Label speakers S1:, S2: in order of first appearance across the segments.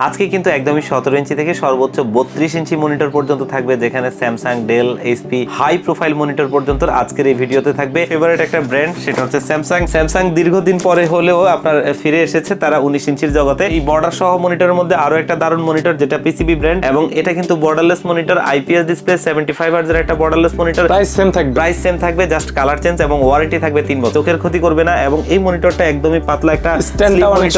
S1: আজকে কিন্তু একদমই সতেরো ইঞ্চি থেকে সর্বোচ্চ বত্রিশ ইঞ্চি মনিটর পর্যন্ত থাকবে যেখানে Samsung Dell HP high profile monitor পর্যন্ত আজকের এই ভিডিওতে থাকবে। ফেভারিট একটা ব্র্যান্ড সেটা হচ্ছে স্যামসাং স্যামসাং দীর্ঘদিন পরে হলেও আপনার ফিরে এসেছে তারা উনিশ ইঞ্চির জগতে। এই বর্ডার সহ মনিটরের মধ্যে আরও একটা দারুণ মনিটর যেটা পিসিবি ব্র্যান্ড এবং এটা কিন্তু borderless monitor IPS display seventy five হার্জের একটা বর্ডারলেস মনিটর
S2: প্রাইস সেম থাকবে।
S1: প্রাইস সেম থাকবে জাস্ট কালার চেঞ্জ এবং ওয়ারেন্টি থাকবে তিন বছর। চোখের ক্ষতি করবে না এবং এই মনিটরটা একদমই পাতলা একটা
S2: অনেক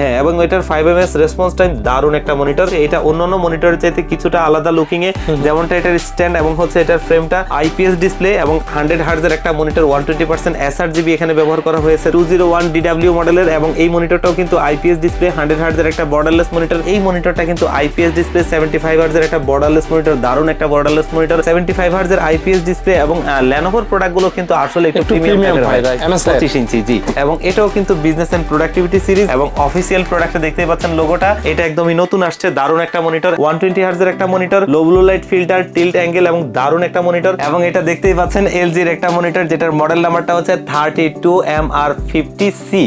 S1: হ্যাঁ এবং এটার five M S response time দারুণ একটা মনিটর এটা অন্যান্য মনিটরের চাইতে কিছুটা আলাদা লুকিং এ। যেমনটা এটার স্ট্যান্ড এবং হচ্ছে এটার ফ্রেমটা আইপিএস ডিসপ্লে এবং হান্ড্রেড হার্জের একটা monitor one twenty percent S R G B এখানে ব্যবহার করা হয়েছে। টু জিরো ওয়ান ডিডাব্লিউ মডেলের এবং এই মনিটরটাও কিন্তু আইপিএস ডিসপ্লে হান্ড্রেড হার্জের একটা বর্ডারলেস মনিটর এই মনিটরটা কিন্তু আইপিএস ডিসপ্লে সেভেন্টি ফাইভ হার্জের একটা বর্ডারলেস মনিটর দারুণ একটা বর্ডারলেস মনিটর সেভেন্টি ফাইভ হার্জের আইপিএস ডিসপ্লে এবং ল্যানোভোর প্রোডাক্টগুলো কিন্তু আসলে একটু প্রিমিয়াম পঁচিশ ইঞ্চি জি। এবং এটাও কিন্তু বিজনেস এন্ড প্রোডাক্টিভিটি সিরিজ এবং অফিসিয়াল প্রোডাক্টে দেখতেই পাচ্ছেন লোগোটা এটা একদমই নতুন আসছে দারুণ একটা মনিটর ওয়ান টোয়েন্টি হার্জের একটা monitor low blue light filter tilt angle এবং দারুণ একটা মনিটর এবং এটা দেখতেই পাচ্ছেন এলজির একটা মনিটর যেটার মডেল নাম্বারটা হচ্ছে thirty two M R fifty C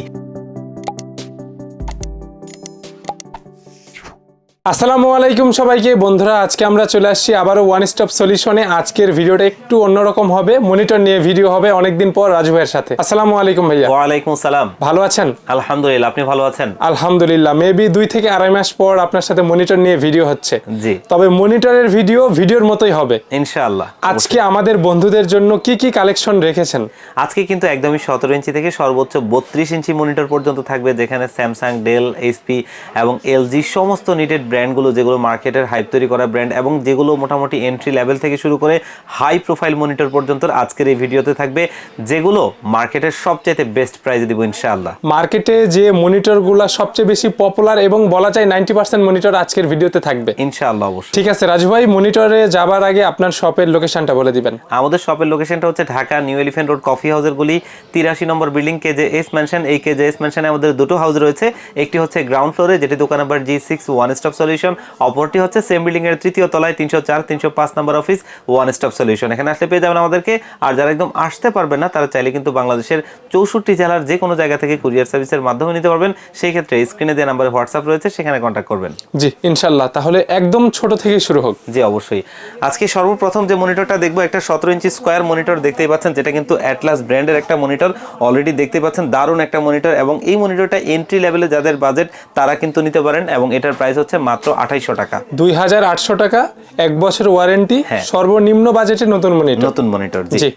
S2: আসসালামু আলাইকুম সবাইকে। বন্ধুরা আজকে আমরা চলে আসছি আবারও ওয়ান স্টপ সলিউশনে আজকের ভিডিওটা একটু অন্যরকম হবে। মনিটর নিয়ে ভিডিও হবে অনেকদিন পর রাজু ভাইয়ের সাথে। আসসালামু আলাইকুম ভাইয়া।
S1: ওয়ালাইকুম সালাম।
S2: ভালো আছেন?
S1: আলহামদুলিল্লাহ আপনি ভালো আছেন?
S2: আলহামদুলিল্লাহ মেবি দুই থেকে আড়াই মাস পর আপনার সাথে মনিটর নিয়ে ভিডিও হচ্ছে।
S1: জি।
S2: তবে মনিটরের ভিডিও ভিডিওর মতোই হবে।
S1: ইনশাআল্লাহ
S2: আজকে আমাদের বন্ধুদের জন্য কি কি কালেকশন রেখেছেন?
S1: আজকে কিন্তু একদমই সতেরো ইঞ্চি থেকে সর্বোচ্চ বত্রিশ ইঞ্চি মনিটর পর্যন্ত থাকবে যেখানে স্যামসাং ডেল এইচপি এবং এলজি সমস্ত নিডেড ব্র্যান্ডগুলো যেগুলো মার্কেটের হাইপ তৈরি করা ব্র্যান্ড এবং যেগুলো মোটামুটি এন্ট্রি লেভেল থেকে শুরু করে হাই প্রোফাইল মনিটর পর্যন্ত আজকের এই ভিডিওতে থাকবে যেগুলো মার্কেটের সবচেয়ে বেস্ট প্রাইস দিব ইনশাআল্লাহ।
S2: মার্কেটে যে মনিটরগুলো সবচেয়ে বেশি পপুলার এবং বলা যায় নাইনটি পার্সেন্ট মনিটর আজকের ভিডিওতে থাকবে।
S1: ইনশাআল্লাহ অবশ্যই।
S2: ঠিক আছে রাজু ভাই মনিটরে যাবার আগে আপনার শপের লোকেশনটা বলে দিবেন।
S1: আমাদের শপের লোকেশনটা হচ্ছে Dhaka New Elephant Road coffee হাউসের গুলি তিরাশি নম্বর building K J S Mansion এই কেজে এস ম্যানশনে আমাদের দুটো হাউস রয়েছে। একটি হচ্ছে গ্রাউন্ড ফ্লোরে যেটি দোকান number G six one stop solution অপরটি হচ্ছে সেম বিল্ডিং এর তৃতীয় তলায় তিনশো চার তিনশো পাঁচ নম্বর অফিস ওয়ান স্টপ সলিউশন এখানে আসলে পেয়ে যাবেন আমাদেরকে আর যারা একদম আসতে পারবেন না তারা চাইলে কিন্তু বাংলাদেশের চৌষট্টি জেলার যে কোনো জায়গা থেকে কুরিয়ার সার্ভিসের মাধ্যমে নিতে পারবেন। সেই ক্ষেত্রে স্ক্রিনে যে নাম্বারে হোয়াটসঅ্যাপ রয়েছে সেখানে কন্ট্যাক্ট করবেন।
S2: জি ইনশাল্লাহ তাহলে একদম ছোট থেকে শুরু হোক।
S1: জি অবশ্যই। আজকে সর্বপ্রথম যে মনিটরটা দেখব একটা সতেরো ইঞ্চি স্কোয়ার মনিটর দেখতেই পাচ্ছেন যেটা কিন্তু অ্যাটলাস ব্র্যান্ডের একটা মনিটর অলরেডি দেখতে পাচ্ছেন দারুণ একটা মনিটর এবং এই মনিটরটা এন্ট্রি লেভেলে যাদের বাজেট তারা কিন্তু নিতে পারেন এবং এটার প্রাইস হচ্ছে মাত্র আঠাইশো টাকা।
S2: দুই হাজার আটশো টাকা এক বছর ওয়ারেন্টি
S1: হ্যাঁ।
S2: সর্বনিম্ন বাজেটে নতুন মনিটর
S1: নতুন মনিটর জি।
S2: জি।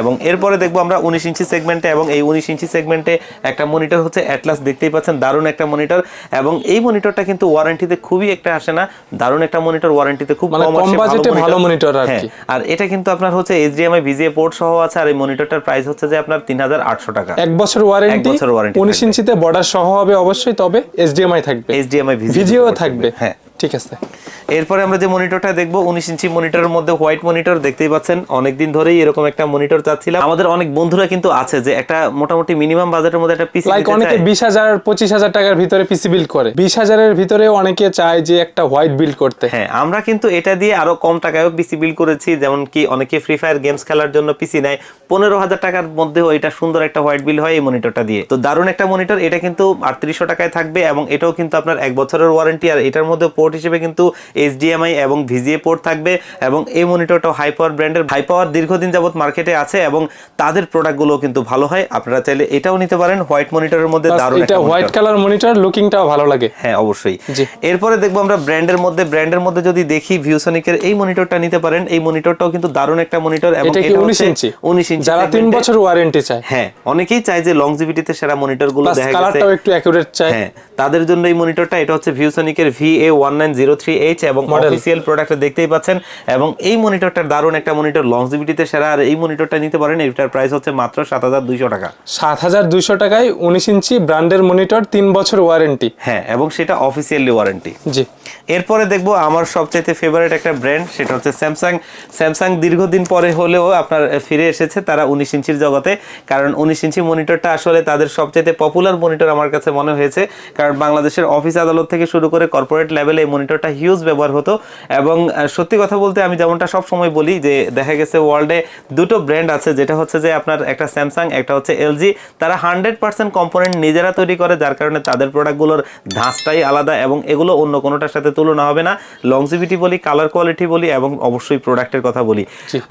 S1: এবং এরপরে দেখব আমরা উনিশ ইঞ্চি সেগমেন্টে এবং এই উনিশ ইঞ্চি সেগমেন্টে একটা মনিটর হচ্ছে অ্যাটলাস দেখতেই পাচ্ছেন দারুণ একটা মনিটর এবং এই মনিটরটা কিন্তু ওয়ারেন্টিতে খুবই একটা আসে না দারুণ একটা মনিটর ওয়ারেন্টিতে খুব
S2: মানে
S1: কম
S2: কম বাজেটে ভালো আর
S1: হ্যাঁ,
S2: কি।
S1: আর এটা কিন্তু আপনার হচ্ছে এইচডিএমআই ভিজিএ পোর্ট সহ আছে আর এই মনিটরটার প্রাইস হচ্ছে যে আপনার তিন হাজার আটশো টাকা।
S2: এক বছর ওয়ারেন্টি উনিশ ইঞ্চিতে বর্ডার সহ হবে অবশ্যই তবে এইচডিএমআই থাকবে।
S1: এইচডিএমআই
S2: ভিডিও থাকবে।
S1: হ্যাঁ।
S2: ঠিক আছে।
S1: এরপরে আমরা যে মনিটরটা দেখব উনিশ ইঞ্চি মনিটরের মধ্যে হোয়াইট মনিটর দেখতেই পাচ্ছেন অনেকদিন ধরেই এরকম একটা মনিটর চাচ্ছিলাম। আমাদের অনেক বন্ধুরা কিন্তু আছে যে একটা মোটামুটি মিনিমাম বাজেটের মধ্যে একটা পিসি
S2: লাইক অনেকে বিশ হাজার পঁচিশ হাজার টাকার ভিতরে পিসি বিল্ড করে। বিশ হাজারের ভিতরে অনেকে চায় যে একটা হোয়াইট বিল্ড করতে।
S1: হ্যাঁ আমরা কিন্তু এটা দিয়ে আরও কম টাকায়ও পিসি বিল্ড করেছি যেমন কি অনেকে ফ্রি ফায়ার গেমস খেলার জন্য পিসি নেয়। পনেরো হাজার টাকার মধ্যেও এটা সুন্দর একটা হোয়াইট বিল হয় এই মনিটরটা দিয়ে। তো দারুণ একটা মনিটর এটা কিন্তু আটত্রিশশো টাকায় থাকবে এবং এটাও কিন্তু আপনার এক বছরের ওয়ারেন্টি আর এটার মধ্যে পোর্ট হিসেবে কিন্তু এইচডিএমআই এবং ভিজিএ পোর্ট থাকবে এবং এই মনিটরটাও হাই পাওয়ার ব্র্যান্ডের হাই পাওয়ার দীর্ঘদিন যাবত মার্কেটে আছে এবং তাদের প্রোডাক্টগুলো কিন্তু ভালো হয়। আপনারা চাইলে এটাও নিতে পারেন হোয়াইট মনিটরের মধ্যে দারুণ
S2: এটা হোয়াইট কালার মনিটর লুকিংটাও ভালো লাগে।
S1: হ্যাঁ অবশ্যই। এরপরে দেখব আমরা ব্র্যান্ডের মধ্যে ব্র্যান্ডের মধ্যে যদি দেখি ভিউসনিকের এই মনিটরটা নিতে পারেন এই মনিটরটাও কিন্তু দারুণ একটা মনিটর এবং
S2: এটা কি
S1: এটা
S2: উনিশ
S1: হচ্ছে
S2: ইঞ্চি?
S1: 19 ইঞ্চি
S2: যারা তিন
S1: segment-এ-
S2: বছর ওয়ারেন্টি চায়।
S1: হ্যাঁ অনেকেই চায় যে লংজিভিটিতে সেরা মনিটরগুলো
S2: প্লাস
S1: দেখা গেছে।
S2: কালারটাও একটু অ্যাকুরেট চায়।
S1: হ্যাঁ তাদের জন্য এই মনিটরটা এটা হচ্ছে ভিউসনিকের V A one nine zero three H এবং অফিসিয়াল প্রোডাক্টে দেখতেই পাচ্ছেন। এবং এই মনিটরটার দারুণ একটা মনিটর সেরা আর এই মনিটরটা নিতে পারেন এটার প্রাইস হচ্ছে মাত্র সাত হাজার দুইশো টাকা।
S2: সাত হাজার দুইশো টাকায় উনিশ ইঞ্চি ব্র্যান্ডের মনিটর তিন বছর ওয়ারেন্টি
S1: হ্যাঁ এবং সেটা অফিসিয়ালি ওয়ারেন্টি
S2: জি।
S1: এরপরে দেখব আমার সবচাইতে ফেভারিট একটা ব্র্যান্ড সেটা হচ্ছে স্যামসাং স্যামসাং দীর্ঘদিন পরে হলেও আপনার ফিরে এসেছে তারা উনিশ ইঞ্চির জগতে কারণ উনিশ ইঞ্চি মনিটরটা আসলে তাদের সবচাইতে পপুলার মনিটর আমার কাছে মনে হয়েছে কারণ বাংলাদেশের অফিস আদালত থেকে শুরু করে কর্পোরেট লেভেলে মনিটরটা হিউজ ব্যবহার হতো। এবং সত্যি কথা বলতে আমি যেমনটা সব সময় বলি যে দেখা গেছে ওয়ার্ল্ডে দুটো ব্র্যান্ড আছে যেটা হচ্ছে যে আপনার একটা স্যামসাং একটা হচ্ছে এলজি তারা হান্ড্রেড পার্সেন্ট কম্পোনেন্ট নিজেরা তৈরি করে যার কারণে তাদের প্রোডাক্টগুলোর ধাঁচটাই আলাদা এবং এগুলো অন্য কোনোটার সাথে তুলনা হবে না। লংজিভিটি বলি কালার কোয়ালিটি বলি এবং অবশ্যই প্রোডাক্টের কথা বলি।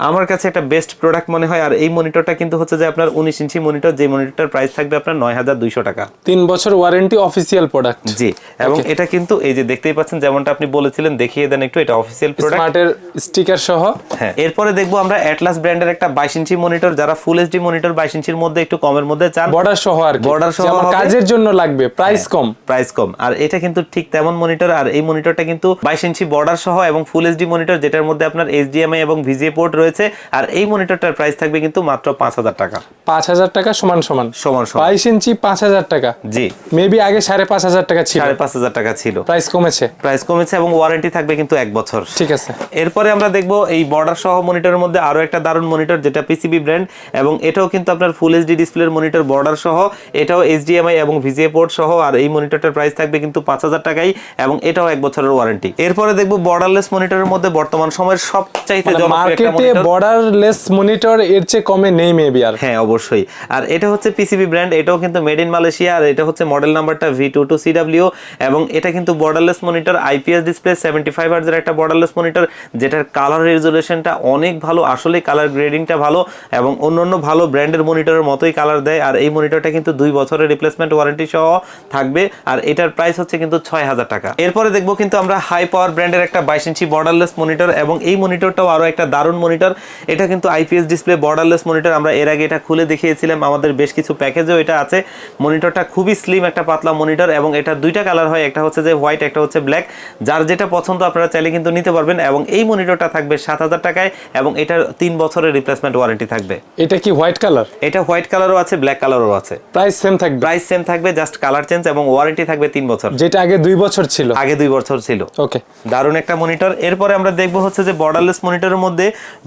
S1: আমার কাছে একটা বেস্ট প্রোডাক্ট মনে হয় আর এই মনিটরটা কিন্তু হচ্ছে যে আপনার উনিশ ইঞ্চি মনিটর যে মনিটরটার প্রাইস থাকবে আপনার নয় হাজার দুইশো টাকা।
S2: তিন বছর ওয়ারেন্টি অফিসিয়াল প্রোডাক্ট
S1: জি এবং এটা কিন্তু এই যে দেখতেই পাচ্ছেন যেমনটা আপনি বলেছিলেন দেখিয়ে দেন একটু এটা অফিসিয়াল প্রোডাক্ট
S2: স্মার্টের স্টিকার সহ।
S1: হ্যাঁ এরপরে দেখব আমরা অ্যাটলাস ব্র্যান্ডের একটা বাইশ ইঞ্চি মনিটর যারা ফুল এইচডি মনিটর বাইশ ইঞ্চির মধ্যে একটু কমের মধ্যে চান
S2: বর্ডার সহ আর
S1: Border সহ
S2: কাজের জন্য লাগবে প্রাইস কম।
S1: প্রাইস কম। আর এটা কিন্তু ঠিক তেমন মনিটর আর এই মনিটরটা কিন্তু বাইশ ইঞ্চি বর্ডার সহ এবং ফুল এইচডি মনিটর যেটার মধ্যে আপনার এইচডিএমআই এবং ভিজিএ পোর্ট রয়েছে আর এই মনিটরটার প্রাইস থাকবে কিন্তু মাত্র পাঁচ হাজার টাকা।
S2: পাঁচ হাজার টাকা সমান সমান।
S1: সমান সমান।
S2: বাইশ ইঞ্চি পাঁচ হাজার টাকা।
S1: জি।
S2: মেবি আগে সাড়ে পাঁচ হাজার টাকা ছিল।
S1: সাড়ে পাঁচ হাজার টাকা ছিল।
S2: প্রাইস কমেছে।
S1: প্রাইস কমেছে এবং ওয়ারেন্টি থাকবে কিন্তু এক বছর।
S2: ঠিক আছে।
S1: এরপরে আমরা দেখব এই বর্ডার সহ মনিটরের মধ্যে আরও একটা দারুণ মনিটর যেটা পিসিবি ব্র্যান্ড এবং এটাও কিন্তু আপনার ফুল এইচডি ডিসপ্লের মনিটর বর্ডার সহ এটাও এইচডিএমআই এবং ভিজিএ পোর্ট সহ আর এই মনিটরটার প্রাইস থাকবে কিন্তু পাঁচ হাজার টাকাই এবং এটাও এক বছরের ওয়ারেন্টি এরপরে দেখব বর্ডারলেস মনিটরের মধ্যে বর্তমান সময়ের সবচাইতে
S2: মার্কেটে বর্ডারলেস মনিটর এর চেয়ে কমে নেই মেবি আর।
S1: হ্যাঁ অবশ্যই। আর এটা হচ্ছে পিসিবি ব্র্যান্ড এটাও কিন্তু মেড ইন মালয়েশিয়া আর এটা হচ্ছে মডেল নাম্বারটা ভি টু টু সিডাব্লিউ এবং এটা কিন্তু borderless monitor IPS display seventy five হার্জের একটা বর্ডারলেস মনিটর যেটার কালার রেজুলেশনটা অনেক ভালো আসলে কালার গ্রেডিংটা ভালো, এবং অন্যান্য ভালো ব্র্যান্ডের মনিটরের মতোই কালার দেয়, আর এই মনিটরটা কিন্তু দুই বছরের রিপ্লেসমেন্ট ওয়ারেন্টি সহ থাকবে, আর এটার প্রাইস হচ্ছে কিন্তু ছয় হাজার টাকা। এরপরে দেখব কিন্তু আমরা হাই পাওয়ার ব্র্যান্ডের একটা বাইশ ইঞ্চি বর্ডারলেস মনিটর এবং এই মনিটরটাও আরও একটা দারুণ মনিটর এটা কিন্তু আইপিএস ডিসপ্লে বর্ডারলেস মনিটর আমরা এর আগে এটা খুলে দেখিয়েছিলাম, আমাদের বেশ কিছু প্যাকেজেও এটা আছে। মনিটরটা খুবই স্লিম একটা পাতলা মনিটর এবং এটা দুইটা কালার হয়, একটা হচ্ছে যে হোয়াইট একটা হচ্ছে ব্ল্যাক যার যেটা পছন্দ আপনারা চাইলে কিন্তু নিতে পারবেন এবং এই মনিটরটা থাকবে সাত হাজার টাকায় এবং এটার তিন বছরের রিপ্লেসমেন্ট ওয়ারেন্টি থাকবে।
S2: এটা কি হোয়াইট কালার?
S1: এটা হোয়াইট কালারও আছে ব্ল্যাক কালারও আছে।
S2: প্রাইস সেম থাকবে?
S1: প্রাইস সেম থাকবে জাস্ট কালার চেঞ্জ এবং ওয়ারেন্টি থাকবে তিন বছর।
S2: যেটা আগে দুই বছর ছিল?
S1: আগে দুই বছর ছিল।
S2: ওকে
S1: দারুণ একটা মনিটর এরপরে আমরা দেখব হচ্ছে যে বর্ডারলেস মনিটরের মধ্যে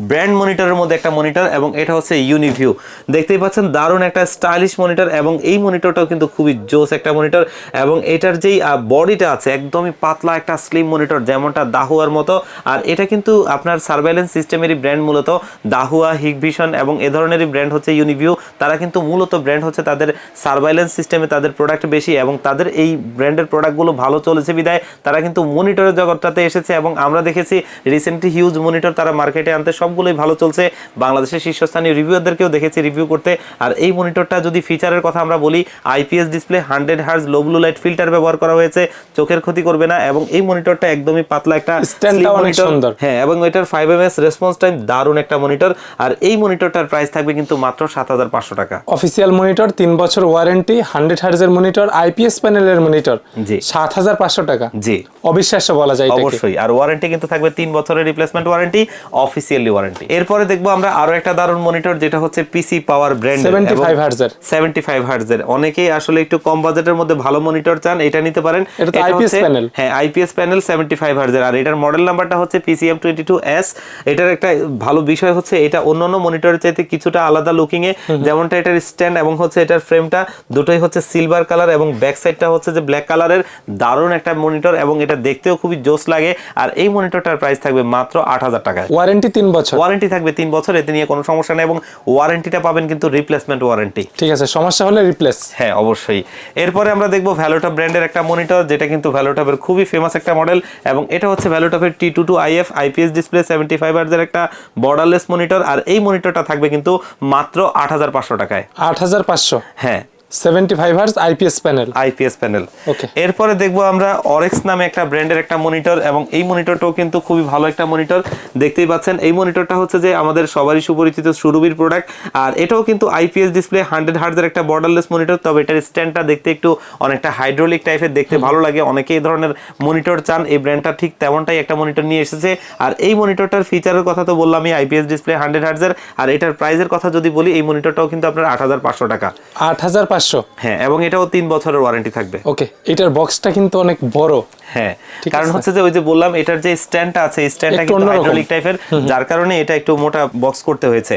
S1: ব্র্যান্ড মনিটরের মধ্যে একটা মনিটর এবং এটা হচ্ছে ইউনিভিউ দেখতেই পাচ্ছেন দারুণ একটা স্টাইলিশ মনিটর এবং এই মনিটরটাও কিন্তু খুবই জোস একটা মনিটর এবং এটার যেই বডিটা আছে একদমই পাতলা একটা স্লিম মনিটর যেমনটা দাহুয়ার মতো। আর এটা কিন্তু আপনার সার্ভেলেন্স সিস্টেমেরই ব্র্যান্ড মূলত। দাহুয়া হিগভিশন এবং এ ধরনেরই ব্র্যান্ড হচ্ছে ইউনিভিউ তারা কিন্তু মূলত ব্র্যান্ড হচ্ছে তাদের সার্ভাইলেন্স সিস্টেমে তাদের প্রোডাক্ট বেশি এবং তাদের এই ব্র্যান্ডের প্রোডাক্টগুলো ভালো চলেছে বিদায়। তারা কিন্তু মনিটরের জগৎটাতে এসেছে এবং আমরা দেখেছি রিসেন্টলি হিউজ মনিটর তারা মার্কেটে আনতে সবগুলোই ভালো চলছে। বাংলাদেশের শীর্ষস্থানীয় রিভিউয়ারদেরকেও দেখেছি রিভিউ করতে। আর এই মনিটরটা যদি ফিচারের কথা আমরা বলি IPS display hundred hertz low blue light filter ব্যবহার করা হয়েছে। চোখের ক্ষতি করবে না এবং এই মনিটরটা একদমই পাতলা একটা
S2: Stand-টা অনেক সুন্দর।
S1: হ্যাঁ এবং এটার five M S response time দারুণ একটা মনিটর আর এই মনিটরটার প্রাইস থাকবে কিন্তু মাত্র সাত হাজার পাঁচশো টাকা
S2: অফিসিয়াল মনিটর তিন বছর ওয়ারেন্টি হান্ড্রেড হার্জের মনিটর আইপিএস প্যানেলের মনিটর
S1: জি।
S2: সাত হাজার পাঁচশো টাকা
S1: জি
S2: অবিশ্বাস্য বলা যায় এটাকে।
S1: অবশ্যই আর ওয়ারেন্টি কিন্তু থাকবে তিন বছরের রিপ্লেসমেন্ট ওয়ারেন্টি অফিসিয়ালি ওয়ারেন্টি এরপরে দেখব আমরা আরও একটা দারুণ মনিটর যেটা হচ্ছে পিসি পাওয়ার ব্র্যান্ড
S2: 75 হার্জের।
S1: সেভেন্টি ফাইভ হার্জের অনেকেই আসলে একটু কম বাজেটের মধ্যে ভালো মনিটর চান এটা নিতে পারেন
S2: এটা
S1: হচ্ছে-
S2: panel।
S1: হ্যাঁ আইপিএস প্যানেল সেভেন্টি ফাইভ হার্জের আর এটার মডেল নাম্বারটা হচ্ছে পিসিএম টোয়েন্টি টু এস এটার একটা ভালো বিষয় হচ্ছে এটা অন্যান্য মনিটরের চাইতে কিছুটা আলাদা লুকিং এ যেমনটা এটার স্ট্যান্ড এবং হচ্ছে এটার ফ্রেমটা দুটোই হচ্ছে সিলভার কালার এবং ব্যাক সাইডটা হচ্ছে যে ব্ল্যাক কালারের দারুণ একটা মনিটর এবং এটা দেখতেও খুবই জোস লাগে। আর এই মনিটরটার প্রাইস থাকবে মাত্র আট হাজার টাকায়।
S2: ওয়ারেন্টি তিন বছর।
S1: ওয়ারেন্টি থাকবে তিন বছর এতে নিয়ে কোনো সমস্যা নেই এবং ওয়ারেন্টিটা পাবেন কিন্তু রিপ্লেসমেন্ট ওয়ারেন্টি
S2: ঠিক আছে সমস্যা হলে রিপ্লেস
S1: হ্যাঁ অবশ্যই। এরপরে আমরা দেখব ভ্যালোটপ ব্র্যান্ডের একটা মনিটর যেটা কিন্তু ভ্যালোটপের খুবই ফেমাস একটা মডেল এবং এটা হচ্ছে ভ্যালোটপের T two two I F IPS display seventy five আর্জের একটা বর্ডারলেস মনিটর আর এই মনিটরটা থাকবে কিন্তু মাত্র আট হাজার পাঁচশো টাকায়।
S2: আট হাজার পাঁচশো?
S1: হ্যাঁ।
S2: Seventy five hertz IPS panel
S1: IPS panel
S2: Okay.
S1: এরপরে দেখব আমরা অরেক্স নামে একটা ব্র্যান্ডের একটা মনিটর এবং এই মনিটরটাও কিন্তু খুবই ভালো একটা মনিটর দেখতেই পাচ্ছেন এই মনিটরটা হচ্ছে যে আমাদের সবারই সুপরিচিত সুরবির প্রোডাক্ট আর এটাও কিন্তু আইপিএস ডিসপ্লে হান্ড্রেড হার্জের একটা বর্ডারলেস মনিটর তবে এটার স্ট্যান্ডটা দেখতে একটু অনেকটা হাইড্রোলিক টাইপের দেখতে ভালো লাগে। অনেকে এই ধরনের মনিটর চান এই ব্র্যান্ডটা ঠিক তেমনটাই একটা মনিটর নিয়ে এসেছে। আর এই মনিটরটার ফিচারের কথা তো বললামই আইপিএস ডিসপ্লে হান্ড্রেড হার্জের আর এটার প্রাইসের কথা যদি বলি এই মনিটরটাও কিন্তু আপনার আট হাজার পাঁচশো টাকা।
S2: আট হাজার পাঁচশো পাঁচশো?
S1: হ্যাঁ এবং এটাও তিন বছরের ওয়ারেন্টি থাকবে।
S2: ওকে এটার বক্সটা কিন্তু অনেক বড়।
S1: হ্যাঁ কারণ হচ্ছে যে ওই যে বললাম এটার যে স্ট্যান্ডটা আছে স্ট্যান্ডটা কিন্তু হাইড্রোলিক টাইপের যার কারণে এটা একটু মোটা বক্স করতে হয়েছে।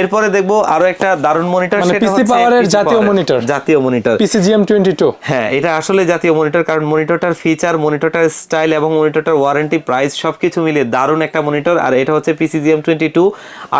S1: এরপরে দেখব আরও একটা দারুণ মনিটর
S2: মানে
S1: সেটা
S2: Power এর জাতীয় monitor।
S1: জাতীয় মনিটর
S2: পিসিজিএম টোয়েন্টি টু
S1: হ্যাঁ এটা আসলে জাতীয় মনিটর কারণ মনিটরটার ফিচার মনিটরটার স্টাইল এবং মনিটরটার ওয়ারেন্টি প্রাইস সবকিছু মিলিয়ে দারুণ একটা মনিটর আর এটা হচ্ছে P C G M twenty two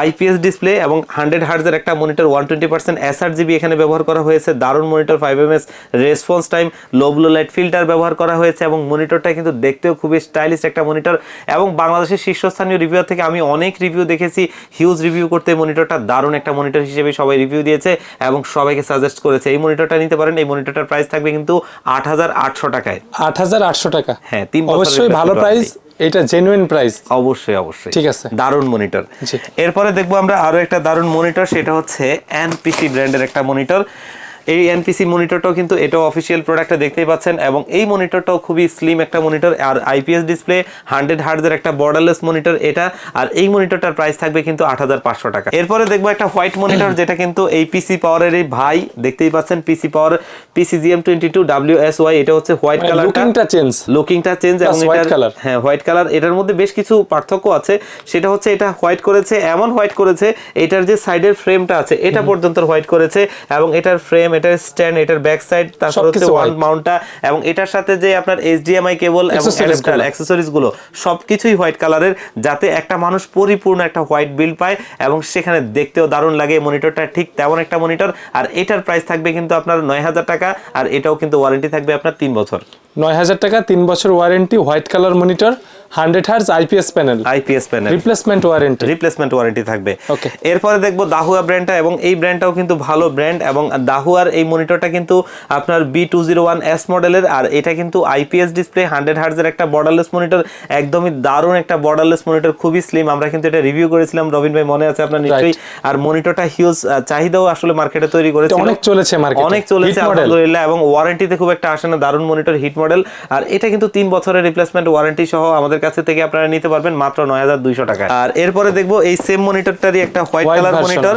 S1: IPS display এবং হান্ড্রেড হার্জের একটা monitor one twenty percent S R G B এখানে ব্যবহার করা হয়েছে। দারুণ monitor five M S response time low blue light filter ব্যবহার করা হয়েছে এবং মনিটরটা কিন্তু দেখতেও খুবই স্টাইলিশ একটা মনিটর এবং বাংলাদেশের শীর্ষস্থানীয় রিভিউ থেকে আমি অনেক রিভিউ দেখেছি। হিউজ রিভিউ করতে মনিটরটা দারুণ একটা মনিটর হিসেবে সবাই রিভিউ দিয়েছে এবং সবাইকে সাজেস্ট করেছে। এই মনিটরটা নিতে পারেন এই মনিটরটার প্রাইস থাকবে কিন্তু আট হাজার আটশো টাকায়।
S2: আট হাজার আটশো টাকা।
S1: হ্যাঁ, তিন
S2: অবশ্যই ভালো প্রাইস এটা জেনুইন প্রাইস
S1: অবশ্যই অবশ্যই।
S2: ঠিক আছে।
S1: দারুণ মনিটর এরপরে দেখব আমরা আরও একটা দারুণ মনিটর সেটা হচ্ছে এনপিসি ব্র্যান্ডের একটা মনিটর এই এনপিসি মনিটরটাও কিন্তু এটাও অফিসিয়াল প্রোডাক্টটা দেখতেই পাচ্ছেন এবং এই মনিটরটাও খুবই স্লিম একটা মনিটর আর আইপিএস ডিসপ্লে হান্ড্রেড হার্ডের একটা বর্ডারলেস মনিটর এটা আর এই মনিটরটার প্রাইস থাকবে কিন্তু আট হাজার পাঁচশো টাকা। এরপরে দেখব একটা হোয়াইট মনিটর যেটা কিন্তু এই পিসি পাওয়ারের এই ভাই দেখতেই পাচ্ছেন PC power P C G M twenty two W S Y এটা হচ্ছে হোয়াইট কালার
S2: লুকিংটা চেঞ্জ
S1: লুকিংটা চেঞ্জ এবং এটার হ্যাঁ হোয়াইট কালার এটার মধ্যে বেশ কিছু পার্থক্য আছে। সেটা হচ্ছে এটা হোয়াইট করেছে এমন হোয়াইট করেছে এটার যে সাইডের ফ্রেমটা আছে এটা পর্যন্ত হোয়াইট করেছে এবং এটার ফ্রেম এটার স্ট্যান্ড এটার ব্যাক সাইড তারপর হচ্ছে ওয়াল মাউন্টটা এবং এটার সাথে যে আপনার এইচডিএমআই কেবল এবংগুলো। অ্যাক্সেসরিজগুলো সবকিছুই হোয়াইট কালারের যাতে একটা মানুষ পরিপূর্ণ একটা হোয়াইট বিল পায় এবং সেখানে দেখতেও দারুণ লাগে মনিটরটা ঠিক তেমন একটা মনিটর আর এটার প্রাইস থাকবে কিন্তু আপনার নয় হাজার টাকা আর এটাও কিন্তু ওয়ারেন্টি থাকবে আপনার তিন বছর
S2: নয় হাজার টাকা তিন বছর warranty white colour monitor hundred hertz IPS panel.
S1: IPS panel.
S2: Replacement warranty
S1: replacement warranty থাকবে।
S2: Okay.
S1: এরপরে দেখব দাহুয়া ব্র্যান্ডটা এবং এই ব্র্যান্ডটাও কিন্তু ভালো ব্র্যান্ড এবং দাহুয়ার এই মনিটরটা কিন্তু আপনার B two zero one S মডেলের আর এটা কিন্তু আইপিএস ডিসপ্লে হান্ড্রেড হার্জের একটা বর্ডারলেস মনিটর একদমই দারুণ একটা বর্ডারলেস মনিটর খুবই স্লিম আমরা কিন্তু এটা রিভিউ করেছিলাম। রবিন ভাই মনে আছে আপনার নিশ্চয়ই। আর মনিটরটা হিউজ চাহিদাও আসলে মার্কেটে তৈরি করেছিল।
S2: অনেক চলেছে মার্কেটে
S1: অনেক চলেছে আলহামদুলিল্লাহ এবং ওয়ারেন্টিতে খুব একটা আসে না। দারুণ মনিটর হিট মডেল আর এটা কিন্তু তিন বছরের রিপ্লেসমেন্ট ওয়ারেন্টি সহ আমাদের কাছে থেকে আপনারা নিতে পারবেন মাত্র নয় হাজার দুইশো টাকা আর এরপরে দেখব এই সেম মনিটরটারই একটা হোয়াইট
S2: হোয়াইট
S1: কালার মনিটর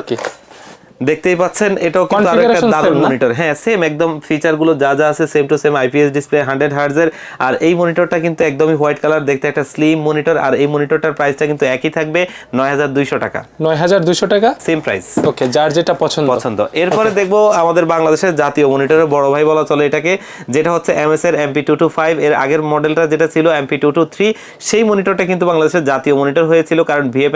S1: দেখতেই পাচ্ছেন এটাও কিন্তু আরও একটা দারুণ মনিটর হ্যাঁ সেম একদম ফিচারগুলো যা যা আছে same to same IPS display hundred হার্জের আর এই মনিটরটা কিন্তু একদমই হোয়াইট কালার দেখতে একটা স্লিম মনিটর আর এই মনিটরটার প্রাইসটা কিন্তু একই থাকবে নয় হাজার দুইশো টাকা।
S2: নয় হাজার দুশো টাকা?
S1: সেম প্রাইস
S2: ওকে যার যেটা পছন্দ।
S1: পছন্দ। এরপরে দেখব আমাদের বাংলাদেশের জাতীয় মনিটরের বড় ভাই বলা চলে এটাকে যেটা হচ্ছে এমএস এর এমপি টু টু ফাইভ এর আগের মডেলটা যেটা ছিল এমপি টু টু থ্রি সেই মনিটরটা কিন্তু বাংলাদেশের জাতীয় মনিটর হয়েছিল কারণ V A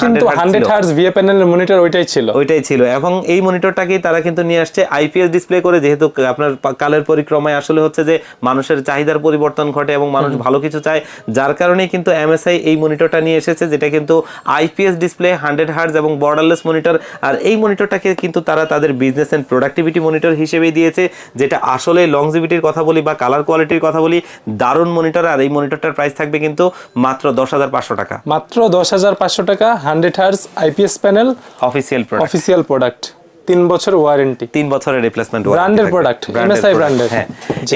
S1: hundred
S2: hundred hertz V A প্যানেলের মনিটর ওইটাই ছিল।
S1: ওইটাই ছিল। এবং এই মনিটরটাকেই তারা কিন্তু নিয়ে আসছে আইপিএস ডিসপ্লে করে যেহেতু আপনার কালের পরিক্রমায় আসলে হচ্ছে যে মানুষের চাহিদার পরিবর্তন ঘটে এবং মানুষ ভালো কিছু চায়। যার কারণে কিন্তু এমএসআই এই মনিটরটা নিয়ে এসেছে যেটা কিন্তু আইপিএস ডিসপ্লে হান্ড্রেড হার্জ এবং বর্ডারলেস মনিটর আর এই মনিটরটাকে কিন্তু তারা তাদের বিজনেস অ্যান্ড প্রোডাক্টিভিটি মনিটর হিসেবেই দিয়েছে যেটা আসলে লংজিভিটির কথা বলি বা কালার কোয়ালিটির কথা বলি দারুণ মনিটর আর এই মনিটরটার প্রাইস থাকবে কিন্তু মাত্র দশ হাজার পাঁচশো টাকা।
S2: মাত্র দশ হাজার পাঁচশো টাকা hundred hertz IPS panel
S1: official
S2: official product তিন বছর ওয়ারেন্টি
S1: তিন বছরের replacement
S2: Branded product, MSI branded।
S1: হ্যাঁ।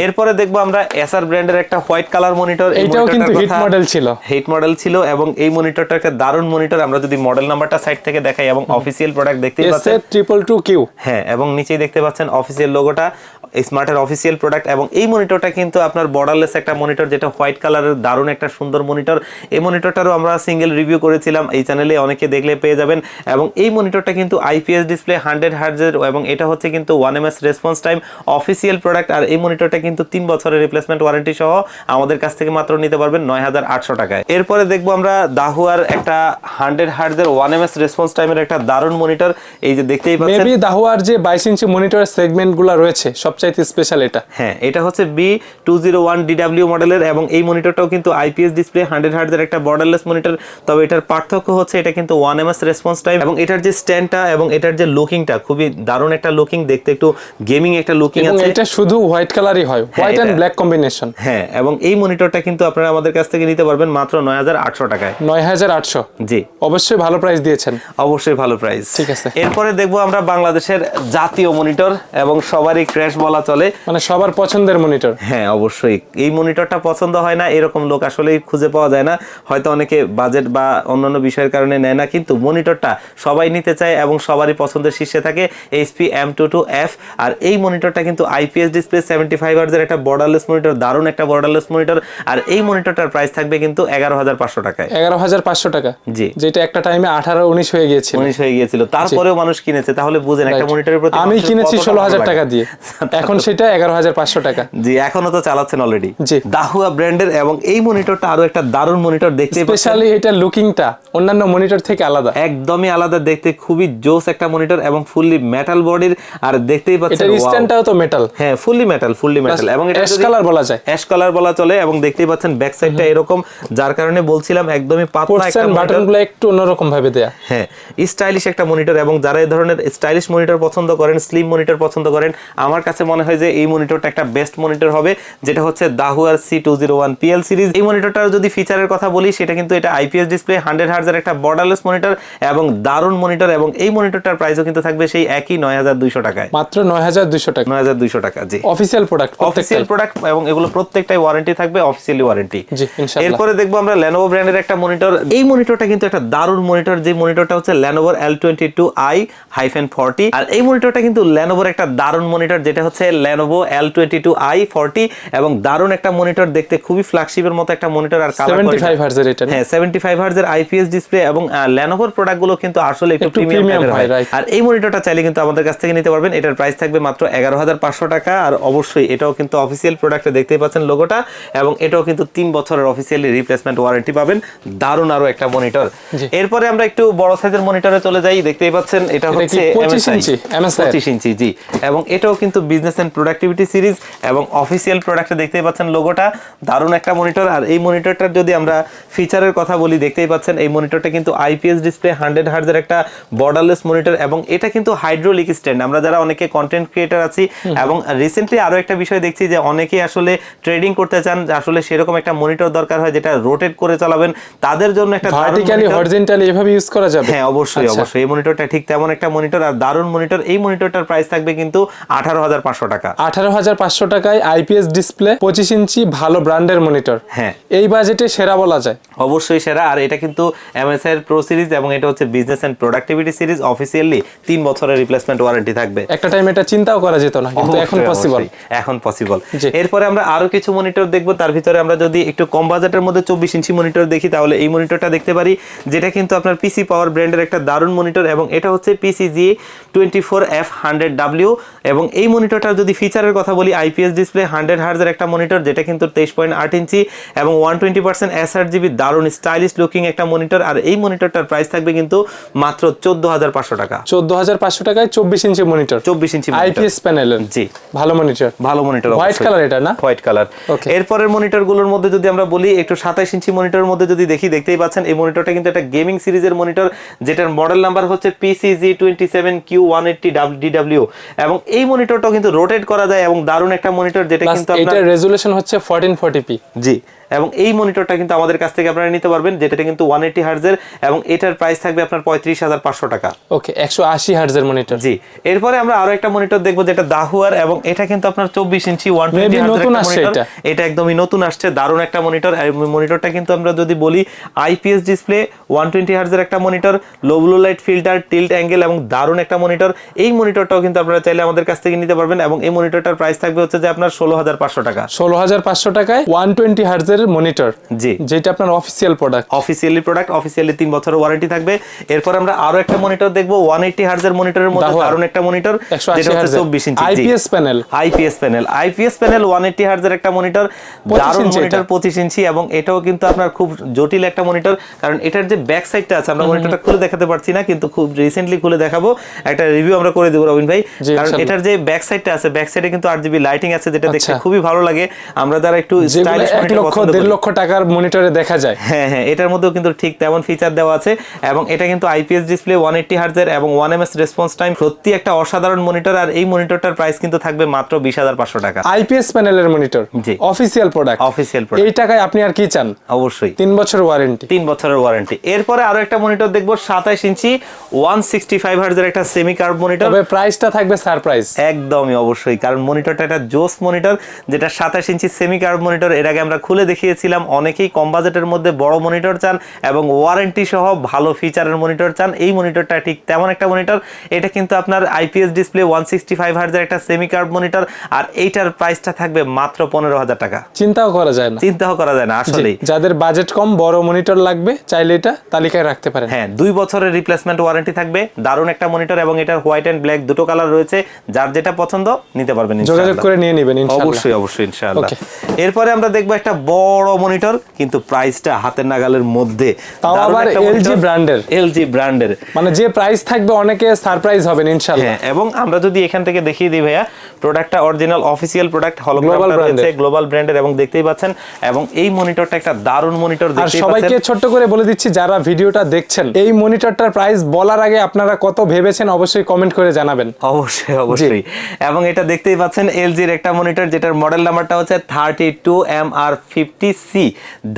S1: এরপরে দেখব আমরা এসআর ব্র্যান্ডের একটা হোয়াইট কালার মনিটর
S2: এইটাও কিন্তু হিট মডেল ছিল।
S1: হিট মডেল ছিল এবং এই মনিটরটা একটা দারুণ মনিটর আমরা যদি মডেল নাম্বারটা সাইড থেকে দেখাই এবং অফিসিয়াল প্রোডাক্ট দেখতেই
S2: এ
S1: পাচ্ছেন।
S2: ট্রিপল টু কিউ
S1: হ্যাঁ এবং নিচেই দেখতে পাচ্ছেন অফিসিয়াল লোগোটা স্মার্টের অফিসিয়াল প্রোডাক্ট এবং এই মনিটরটা কিন্তু আপনার বর্ডারলেস একটা মনিটর যেটা হোয়াইট কালারের দারুণ একটা সুন্দর মনিটর এই মনিটরটারও আমরা সিঙ্গেল রিভিউ করেছিলাম এই চ্যানেলে অনেকে দেখলে পেয়ে যাবেন। এবং এই মনিটরটা কিন্তু আইপিএস ডিসপ্লে হান্ড্রেড হার্জের এবং এটা হচ্ছে কিন্তু one M S response time official product আর এই মনিটরটা কিন্তু তিন বছরের রিপ্লেসমেন্ট ওয়ারেন্টি সহ আমাদের কাছ থেকে মাত্র নিতে পারবেন নয় হাজার আটশো টাকায়। এরপরে দেখব আমরা দাহুয়ার একটা হান্ড্রেড হার্জের ওয়ান এম এস রেসপন্স টাইমের একটা দারুণ মনিটর এই যে দেখতেই পাচ্ছেন।
S2: মেবি দাহুয়ার যে বাইশ ইঞ্চি মনিটরের সেগমেন্টগুলো রয়েছে সবচাইতে স্পেশাল এটা।
S1: হ্যাঁ এটা হচ্ছে B two zero one D W মডেলের এবং এই মনিটরটাও কিন্তু আইপিএস ডিসপ্লে হান্ড্রেড হার্ডের একটা বর্ডারলেস মনিটর তবে এটার পার্থক্য হচ্ছে এটা কিন্তু one M S response time এবং এটার যে স্ট্যান্ডটা এবং এটার যে লুকিংটা খুবই দারুণ একটা লুকিং দেখতে একটু গেমিং একটা লুকিং আছে।
S2: এটা শুধু হোয়াইট কালারই হয় হোয়াইট
S1: এটা-
S2: ব্ল্যাক কম্বিনেশন
S1: হ্যাঁ এবং এই মনিটরটা কিন্তু আপনারা আমাদের কাছ থেকে নিতে পারবেন মাত্র নয় হাজার আটশো টাকায়।
S2: নয় হাজার আটশো?
S1: জি।
S2: অবশ্যই ভালো প্রাইস দিয়েছেন।
S1: অবশ্যই ভালো প্রাইস
S2: ঠিক আছে।
S1: এরপরে দেখব আমরা বাংলাদেশের জাতীয় মনিটর এবং সবারই ক্র্যাশ বলা চলে।
S2: মানে সবার পছন্দের মনিটর
S1: হ্যাঁ অবশ্যই। এই মনিটরটা পছন্দ হয় না এরকম লোক আসলেই খুঁজে পাওয়া যায় না। হয়তো অনেকে বাজেট বা অন্যান্য বিষয়ের কারণে নেয় না কিন্তু মনিটরটা সবাই নিতে চায় এবং সবারই পছন্দের শীর্ষে থাকে। থাকে HP M two two F আর এই মনিটরটা কিন্তু আইপিএস ডিসপ্লে সেভেন্টি ফাইভ হার্জের একটা বর্ডারলেস মনিটর দারুণ একটা বর্ডারলেস মনিটর আর এই মনিটরটার প্রাইস থাকবে কিন্তু এগারো হাজার পাঁচশো টাকায়।
S2: এগারো হাজার পাঁচশো টাকা।
S1: জি।
S2: যেটা একটা টাইমে আঠারো উনিশ হয়ে গিয়েছিল।
S1: উনিশ হয়ে গিয়েছিল। তারপরেও মানুষ কিনেছে। তাহলে বুঝেন একটা মনিটরের প্রতি
S2: আমি কিনেছি ষোলো হাজার টাকা দিয়ে। এখন সেটা এগারো হাজার পাঁচশো টাকা।
S1: জি এখনও তো চালাচ্ছেন অলরেডি
S2: জি।
S1: দাহুয়া ব্র্যান্ডের এবং এই মনিটরটা আরও একটা দারুণ মনিটর দেখতে
S2: স্পেশালি এটা লুকিংটা অন্যান্য মনিটর থেকে আলাদা।
S1: একদমই আলাদা দেখতে খুবই জোস একটা মনিটর এবং ফুললি মেটাল বডির আর দেখতেই পাচ্ছেন wow।
S2: স্ট্যান্ডটাও তো মেটাল
S1: হ্যাঁ ফুললি মেটাল ফুললি মেটাল এবং এটা
S2: অ্যাশ কালার বলা যায়।
S1: অ্যাশ কালার বলা চলে এবং দেখতেই পাচ্ছেন ব্যাক সাইডটা এরকম যার কারণে বলছিলাম একদমই পাতলা একটা
S2: বাটনগুলো একটু অন্যরকম ভাবে দেয়া।
S1: হ্যাঁ স্টাইলিশ একটা মনিটর এবং যারা এই ধরনের স্টাইলিশ মনিটর পছন্দ করেন স্লিম মনিটর পছন্দ করেন আমার কাছে মনে হয় যে এই মনিটরটা একটা বেস্ট মনিটর হবে যেটা হচ্ছে দাহুয়ার C two zero one P L series এই মনিটরটার যদি ফিচারের কথা বলি সেটা কিন্তু এটা আইপিএস ডিসপ্লে হান্ড্রেড হার্জের একটা বর্ডারলেস মনিটর এবং দারুণ মনিটর এবং এই মনিটরটার প্রাইসও কিন্তু থাকবে সেই একই নয় হাজার দুইশো টাকায়।
S2: মাত্র নয় হাজার দুইশো টাকা।
S1: নয় হাজার দুইশো টাকা জি।
S2: অফিসিয়াল প্রোডাক্ট
S1: অফিসিয়াল প্রোডাক্ট এবং এগুলো প্রত্যেকটাই ওয়ারেন্টি থাকবে অফিসিয়ালি ওয়ারেন্টি এরপরে দেখব আমরা ল্যানোভো ব্র্যান্ডের একটা মনিটর এই মনিটরটা কিন্তু একটা দারুণ মনিটর যে মনিটরটা হচ্ছে ল্যানোভোর L twenty two I hyphen forty আর এই মনিটরটা কিন্তু ল্যানোভোর একটা দারুণ মনিটর যেটা হচ্ছে Lenovo L twenty two I forty এবং দারুণ একটা মনিটর দেখতে খুবই ফ্ল্যাগশিপের মতো একটা মনিটর আর কালার
S2: সেভেন্টি ফাইভ হার্জের এটা
S1: হ্যাঁ সেভেন্টি ফাইভ হার্জের আইপিএস ডিসপ্লে এবং ল্যানোভোর প্রোডাক্টগুলো কিন্তু আসলে একটু প্রিমিয়াম হয়, আর এই মনিটরটা চাইলে কিন্তু আমাদের কাছ থেকে নিতে পারবেন। এটার প্রাইস থাকবে মাত্র এগারো হাজার পাঁচশো টাকা। আর অবশ্যই এটাও কিন্তু অফিসিয়াল প্রোডাক্টে দেখতেই পাচ্ছেন লোগোটা এবং এটাও কিন্তু তিন বছরের অফিসিয়ালি রিপ্লেসমেন্ট ওয়ারেন্টি পাবেন। দারুণ আরও একটা মনিটর এরপরে আমরা একটু বড় সাইজের মনিটরে চলে যাই। দেখতেই পাচ্ছেন এটা হচ্ছে
S2: 25 ইঞ্চি? MSI?
S1: পঁচিশ ইঞ্চি জি। এবং এটাও কিন্তু বিজনেস অ্যান্ড প্রোডাক্টিভিটি সিরিজ এবং অফিসিয়াল প্রোডাক্টে দেখতেই পাচ্ছেন লোগোটা দারুণ একটা মনিটর আর এই মনিটরটার যদি আমরা ফিচারের কথা বলি দেখতেই পাচ্ছেন এই মনিটরটা কিন্তু আইপিএস ডিসপ্লে হান্ড্রেড হার্জের একটা বর্ডারলেস মনিটর এবং এটা কিন্তু হাইড্রোলিক স্ট্যান্ড আমরা যারা অনেকে কন্টেন্ট ক্রিয়েটার আছি এবং রিসেন্টলি আরও একটা বিষয় দেখছি যে অনেকেই আসলে ট্রেডিং করতে চান আসলে সেরকম একটা মনিটর দরকার হয় যেটা রোটেট করে চালাবেন। তাদের জন্য একটা
S2: ভার্টিক্যালি হরিজেন্টালি এভাবে ইউজ করা যাবে?
S1: হ্যাঁ অবশ্যই
S2: আচ্ছা।
S1: অবশ্যই। এই মনিটরটা ঠিক তেমন একটা মনিটর আর দারুণ মনিটর এই মনিটরটার প্রাইস থাকবে কিন্তু আঠারো হাজার পাঁচশো টাকা।
S2: আঠারো হাজার পাঁচশো টাকায় আইপিএস ডিসপ্লে পঁচিশ ইঞ্চি ভালো ব্র্যান্ডের মনিটর
S1: হ্যাঁ।
S2: এই বাজেটে সেরা বলা যায়।
S1: অবশ্যই সেরা। আর এটা কিন্তু এমএসআই প্রো সিরিজ এবং এটা হচ্ছে business and productivity series officially তিন বছরের রিপ্লেসমেন্ট ওয়ারেন্টি থাকবে।
S2: একটা টাইম এটা চিন্তাও করা যেত না কিন্তু এখন পসিবল
S1: এখন পসিবল। এরপরে আমরা আরও কিছু মনিটর দেখব তার ভিতরে আমরা যদি একটু কম বাজেটের মধ্যে চব্বিশ ইঞ্চি মনিটর দেখি তাহলে এই মনিটরটা দেখতে পারি যেটা কিন্তু আপনার পিসি পাওয়ার ব্র্যান্ডের একটা দারুণ মনিটর এবং এটা হচ্ছে P C G twenty four F hundred W এবং এই মনিটরটা যদি ফিচারের কথা বলি আইপিএস ডিসপ্লে হান্ড্রেড হার্জের একটা মনিটর যেটা কিন্তু তেইশ পয়েন্ট আট ইঞ্চি এবং one twenty percent S R GB দারুণ স্টাইলিশ লুকিং একটা মনিটর আর এই মনিটরটার প্রাইস থাকবে কিন্তু মাত্র চোদ্দ হাজার পাঁচশো টাকা।
S2: চোদ্দ হাজার পাঁচশো টাকায় চব্বিশ ইঞ্চি মনিটর
S1: চব্বিশ ইঞ্চি
S2: আইপিএস প্যানেলের
S1: জি।
S2: ভালো মনিটর
S1: ভালো মনিটর
S2: হোয়াইট কালার এটা না?
S1: হোয়াইট কালার এরপরের মনিটরগুলোর মধ্যে যদি আমরা বলি একটু সাতাইশ ইঞ্চি মনিটরের মধ্যে যদি দেখি দেখতেই পাচ্ছেন এই মনিটরটা কিন্তু একটা গেমিং সিরিজের মনিটর যেটার মডেল নাম্বার হচ্ছে PCG twenty seven Q one eighty DW এবং এই মনিটরটাও কিন্তু রোটেট করা যায় এবং দারুণ একটা মনিটর যেটা কিন্তু আপনার
S2: রেজুলেশন হচ্ছে ফোরটিন ফোর্টি পি
S1: জি। এবং এই মনিটরটা কিন্তু আমাদের কাছ থেকে আপনারা নিতে পারবেন যেটা কিন্তু ওয়ান এইটি হার্জের এবং এটার প্রাইস থাকবে আপনার পঁয়ত্রিশ হাজার পাঁচশো টাকা।
S2: ওকে একশো আশি হার্জের মনিটর
S1: জি এরপরে আমরা আরও একটা মনিটর দেখব যেটা দাহুয়ার এবং এটা কিন্তু আপনার চব্বিশ ইঞ্চি ওয়ান
S2: আসছে এটা।
S1: এটা একদমই নতুন আসছে দারুণ একটা মনিটর মনিটরটা কিন্তু আমরা যদি বলি আইপিএস ডিসপ্লে ওয়ান টোয়েন্টি হার্জের একটা monitor low blue light filter tilt angle এবং দারুণ একটা মনিটর এই মনিটরটাও কিন্তু আপনারা চাইলে আমাদের কাছ থেকে নিতে পারবেন এবং এই মনিটরটার প্রাইস থাকবে হচ্ছে যে আপনার ষোলো হাজার পাঁচশো টাকা।
S2: ষোলো হাজার পাঁচশো টাকায় ওয়ান টোয়েন্টি হার্জের মনিটর
S1: জি।
S2: যেটা আপনার official product
S1: officially product officially তিন বছরের ওয়ারেন্টি থাকবে। এরপর আমরা আরও একটা মনিটর দেখব ওয়ান এইটি হার্জের মনিটরের মধ্যে। দারুণ একটা মনিটর যেটা হচ্ছে
S2: হার্জের।
S1: চব্বিশ ইঞ্চি
S2: IPS panel
S1: IPS panel IPS panel one eighty হার্জের একটা মনিটর দারুণ মনিটর
S2: এটা।
S1: পঁচিশ ইঞ্চি এবং এটাও কিন্তু আপনার খুব জটিল একটা মনিটর কারণ এটার যে ব্যাক সাইডটা আছে আমরা মনিটরটা খুলে দেখাতে পারছি না কিন্তু খুব রিসেন্টলি খুলে দেখাবো। একটা রিভিউ আমরা করে দেবো রবিন ভাই। কারণ এটার যে ব্যাক সাইডটা আছে ব্যাক সাইডে কিন্তু আট জিবি লাইটিং আছে যেটা দেখতে
S2: আচ্ছা।
S1: খুবই ভালো লাগে। আমরা যারা একটু স্টাইলিশ
S2: লক্ষ দেড় লক্ষ টাকার মনিটরে দেখা যায়।
S1: হ্যাঁ হ্যাঁ এটার মধ্যেও কিন্তু ঠিক তেমন ফিচার দেওয়া আছে এবং এটা কিন্তু আইপিএস ডিসপ্লে ওয়ান এইটটি হার্জের এবং one M S response time সত্যি একটা অসাধারণ মনিটর আর এই মনিটরটার প্রাইস কিন্তু থাকবে মাত্র বিশ হাজার পাঁচশো টাকা।
S2: আইপিএস প্যানেলের মনিটর
S1: জি।
S2: অফিসিয়াল প্রোডাক্ট
S1: অফিসিয়াল
S2: এই টাকায় আপনি আর কি চান?
S1: অবশ্যই।
S2: তিন বছর ওয়ারেন্টি
S1: তিন বছরের ওয়ারেন্টি এরপরে আরও একটা মনিটর দেখব সাতাইশ ইঞ্চি ওয়ান সিক্সটি ফাইভ হার্জের একটা সেমি কার্ভ মনিটর
S2: তবে প্রাইসটা থাকবে সারপ্রাইজ
S1: একদমই অবশ্যই কারণ মনিটরটা একটা জোস মনিটর যেটা সাতাশ ইঞ্চি সেমি কার্ভ মনিটর এর আগে আমরা খুলে দেখিয়েছিলাম অনেকেই কম বাজেটের মধ্যে বড় মনিটর চান এবং ওয়ারেন্টি সহ ভালো ফিচারের মনিটর চান। এই মনিটরটা ঠিক তেমন একটা মনিটর এটা কিন্তু আপনার IPS display one sixty five হার্জের একটা সেমি কার্ভ মনিটর আর এইটার প্রাইসটা থাকবে মাত্র পনেরো হাজার টাকা।
S2: চিন্তাও করা যায় না।
S1: চিন্তাও করা যায় না আসলেই।
S2: যাদের বাজেট কম বড় মনিটর লাগবে চাইলে এটা তালিকায় রাখতে পারেন।
S1: হ্যাঁ দুই বছরের রিপ্লেসমেন্ট ওয়ারেন্টি থাকবে দারুণ একটা মনিটর এবং এটার হোয়াইট অ্যান্ড ব্ল্যাক দুটো কালার রয়েছে যার যেটা পছন্দ নিতে পারবেন
S2: যোগাযোগ করে নিয়ে নেবেন
S1: অবশ্যই অবশ্যই ইনশাআল্লাহ। এরপরে আমরা দেখব একটা বড় মনিটর কিন্তু প্রাইসটা হাতের নাগালের মধ্যে।
S2: তাও আবার LG ব্র্যান্ডের।
S1: এলজি ব্র্যান্ডের
S2: মানে যে প্রাইস থাকবে অনেকে সারপ্রাইজ হবেন ইনশাআল্লাহ।
S1: হ্যাঁ এবং আমরা যদি এখান থেকে দেখিয়ে দিই ভাইয়া প্রোডাক্টটা অরিজিনাল অফিসিয়াল প্রোডাক্ট হলোগ্রামটা রয়েছে গ্লোবাল ব্র্যান্ডের এবং দেখতেই পাচ্ছেন এবং এই মনিটরটা একটা দারুণ মনিটর
S2: আর
S1: দেখতেই
S2: সবাইকে
S1: পাচ্ছেন।
S2: ছোট্ট করে বলে দিচ্ছি যারা ভিডিওটা দেখছেন এই মনিটরটার প্রাইস বলার আগে আপনারা কত ভেবেছেন অবশ্যই কমেন্ট করে জানাবেন।
S1: অবশ্যই অবশ্যই। এবং এটা দেখতেই পাচ্ছেন এলজির একটা মনিটর যেটার মডেল নাম্বারটা হচ্ছে thirty two M R fifty C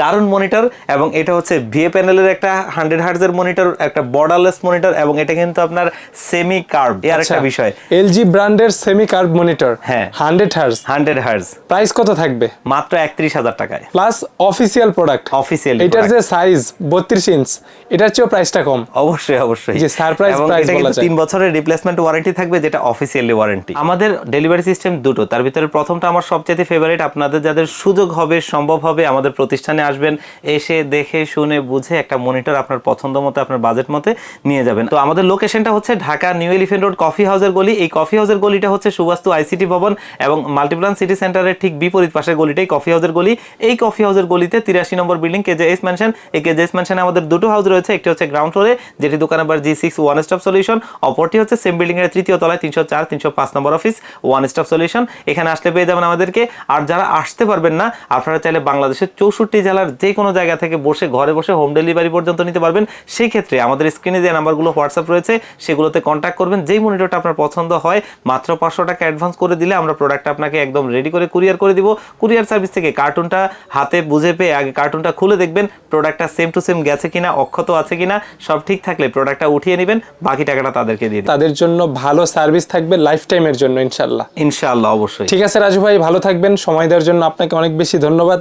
S1: দারুণ মনিটর এবং এটা হচ্ছে ভিএ প্যানেলের একটা হান্ড্রেড হার্জের মনিটর একটা বর্ডারলেস মনিটর এবং এটা কিন্তু আপনার সেমি কার্ভ এর একটা বিষয়।
S2: এলজি ব্র্যান্ডের সেমি কার্ভ মনিটর
S1: হ্যাঁ।
S2: Hundred hertz
S1: hundred hertz
S2: price কত থাকবে?
S1: মাত্র একত্রিশ হাজার টাকায়।
S2: প্লাস অফিসিয়াল প্রোডাক্ট
S1: অফিসিয়াল
S2: এটার যে সাইজ বত্রিশ ইঞ্চ এটার চেয়েও প্রাইসটা কম।
S1: অবশ্যই অবশ্যই।
S2: যে
S1: এবং এটা
S2: বলা যায়।
S1: তিন বছরের রিপ্লেসমেন্ট ওয়ারেন্টি থাকবে যেটা অফিসিয়ালি ওয়ারেন্টি আমাদের ডেলিভারি সিস্টেম দুটো। তার ভিতরে প্রথমটা আমার সবচেয়ে ফেভারিট আপনাদের যাদের সুযোগ হবে সম্ভব হবে আমাদের প্রতিষ্ঠানে আসবেন, এসে দেখে, শুনে, বুঝে একটা মনিটর আপনার পছন্দ মতো, আপনার বাজেট মতে নিয়ে যাবেন। তো আমাদের লোকেশনটা হচ্ছে Dhaka new elephant road coffee হাউসের গলি। এই কফি হাউসের গলিটা হচ্ছে সুবাস্তু আইসিটি ভবন এবং মাল্টিপ্লান সিটি সেন্টারের ঠিক বিপরীত পাশের গলিটাই কফি হাউসের গলি। এই কফি হাউসের গলিতে তিরাশি নম্বর বিল্ডিং কেজেএস ম্যানশন। এই কেজেএস ম্যানশনে আমাদের দুটো হাউস রয়েছে, একটি হচ্ছে গ্রাউন্ড ফ্লোরে, যেটি দোকান number G six one stop solution. অপরটি হচ্ছে সেম বিল্ডিং এর তৃতীয় তলায় তিনশো চার, তিনশো পাঁচ নম্বর অফিস, ওয়ান স্টপ সলিউশন। এখানে আসলে পেয়ে যাবেন আমাদেরকে। আর যারা আসতে পারবেন না, আপনারা চাইলে বাংলাদেশের চৌষট্টি জেলার যে কোনো জায়গা থেকে বসে ঘরে বসে হোম ডেলিভারি পর্যন্ত নিতে পারবেন। সেই ক্ষেত্রে আমাদের স্ক্রিনে যে নাম্বারগুলো হোয়াটসঅ্যাপ রয়েছে সেগুলোতে কন্ট্যাক্ট করবেন। যেই মনিটরটা আপনার পছন্দ হয় মাত্র পাঁচশো টাকা অ্যাডভান্স করে দিলে আমরা প্রোডাক্টটা আপনাকে একদম রেডি করে কুরিয়ার করে দিব। কুরিয়ার সার্ভিস থেকে কার্টুনটা হাতে বুঝে পেয়ে আগে কার্টুনটা খুলে দেখবেন প্রোডাক্টটা সেম টু সেম গেছে কিনা অক্ষত আছে কিনা সব ঠিক থাকলে প্রোডাক্টটা উঠিয়ে নেবেন বাকি টাকাটা তাদেরকে দিয়ে
S2: তাদের জন্য ভালো সার্ভিস থাকবে লাইফ টাইমের জন্য ইনশাল্লাহ
S1: ইনশাল্লাহ অবশ্যই।
S2: ঠিক আছে রাজু ভাই ভালো থাকবেন। সময় দেওয়ার জন্য আপনাকে অনেক বেশি ধন্যবাদ।